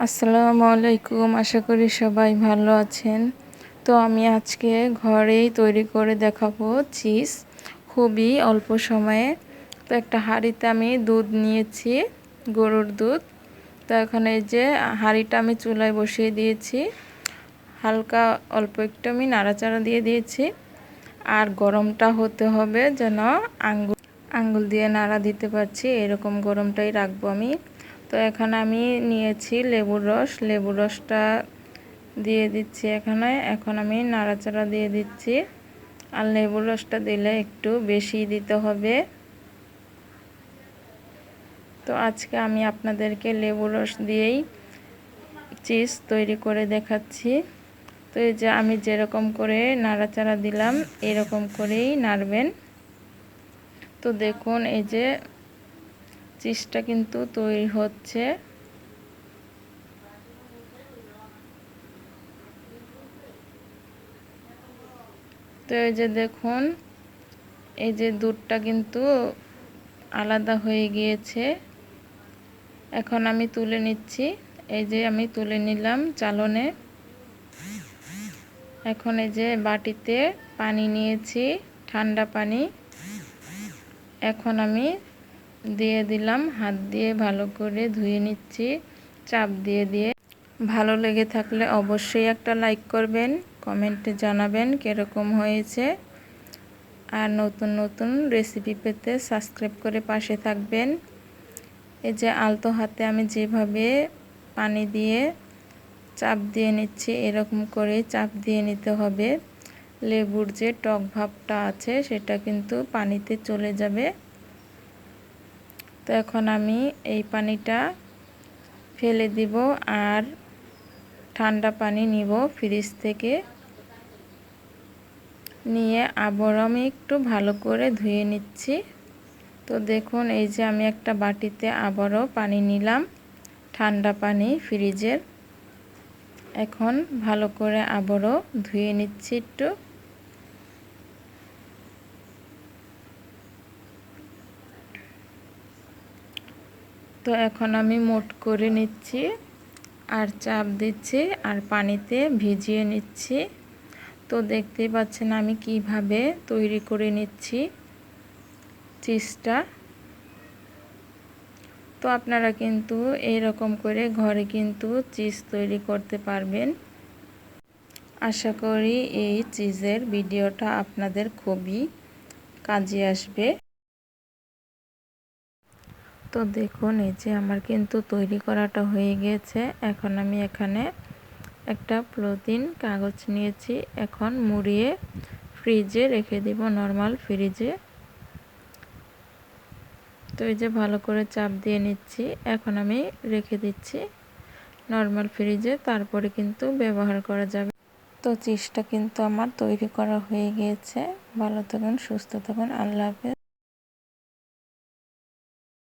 আসসালামু আলাইকুম, আশা করি সবাই ভালো আছেন। তো আমি আজকে ঘরেই তৈরি করে দেখাবো চিজ। খুবই অল্প সময়ে। তো একটা হাঁড়িতে আমি দুধ নিয়েছি, গরুর দুধ। তো এখানে যে হাঁড়িটা আমি চুলায় বসিয়ে দিয়েছি। হালকা অল্প একটু আমি নাড়াচাড়া দিয়ে দিয়েছি। আর গরমটা হতে হবে যেন আঙ্গুল আঙ্গুল দিয়ে নাড়া দিতে পারছি, এরকম গরমটাই রাখব আমি। তো এখানে আমি নিয়েছি লেবুর রস। লেবুর রসটা দিয়ে দিচ্ছি এখানে। এখন আমি নাড়াচাড়া দিয়ে দিচ্ছি। আর লেবুর রসটা দিলে একটু বেশি দিতে হবে। তো আজকে আমি আপনাদেরকে লেবুর রস দিয়েই চিজ তৈরি করে দেখাচ্ছি। তো এই যে আমি যেরকম করে নাড়াচাড়া দিলাম, এরকম করেই নাড়বেন। তো দেখুন, এই যে চিজটা কিন্তু তৈরি হচ্ছে। তো এই যে দেখুন, এই যে দুধটা কিন্তু আলাদা হয়ে গিয়েছে। এখন আমি তুলে নিচ্ছি। এই যে আমি তুলে নিলাম চালনে। এখন এই যে বাটিতে পানি নিয়েছি, ঠান্ডা পানি। এখন আমি দিয়ে দিলাম। হাত দিয়ে ভালো করে ধুয়ে নিচ্ছি। চাপ দিয়ে দিয়ে। ভালো লেগে থাকলে অবশ্যই একটা লাইক করবেন কমেন্টে জানাবেন কীরকম হয়েছে। আর নতুন নতুন রেসিপি পেতে সাবস্ক্রাইব করে পাশে থাকবেন। এই যে আলতো হাতে আমি যেভাবে পানি দিয়ে চাপ দিয়ে নিচ্ছি, এরকম করে চাপ দিয়ে নিতে হবে। লেবুর যে টক ভাবটা আছে, সেটা কিন্তু পানিতে চলে যাবে। তো এখন আমি এই পানিটা ফেলে দিব আর ঠান্ডা পানি নিব ফ্রিজ থেকে। নিয়ে আবার আমি একটু ভালো করে ধুয়ে নিচ্ছি। তো দেখুন, এই যে আমি একটা বাটিতে আবারও পানি নিলাম, ঠান্ডা পানি ফ্রিজের। এখন ভালো করে আবারও ধুয়ে নিচ্ছি একটু। তো এখন আমি মোট করে নিচ্ছি, আর চাপ দিচ্ছি, আর পানিতে ভিজিয়ে নিচ্ছি। তো দেখতেই পাচ্ছেন আমি কীভাবে তৈরি করে নিচ্ছি চিজটা। তো আপনারা কিন্তু এই রকম করে ঘরে কিন্তু চিজ তৈরি করতে পারবেন। আশা করি এই চিজের ভিডিওটা আপনাদের খুবই কাজে আসবে। তো দেখুন, এই যে আমার কিন্তু তৈরি করাটা হয়ে গিয়েছে এখন আমি এখানে একটা প্রতিন কাগজ নিয়েছি। এখন মুড়িয়ে ফ্রিজে রেখে দিব, নর্মাল ফ্রিজে। তো এই যে ভালো করে চাপ দিয়ে নিচ্ছি। এখন আমি রেখে দিচ্ছি নর্মাল ফ্রিজে, তারপরে কিন্তু ব্যবহার করা যাবে। তো চিজটা কিন্তু আমার তৈরি করা হয়ে গিয়েছে ভালো থাকুন, সুস্থ থাকুন, আল্লাহ হাফেজ।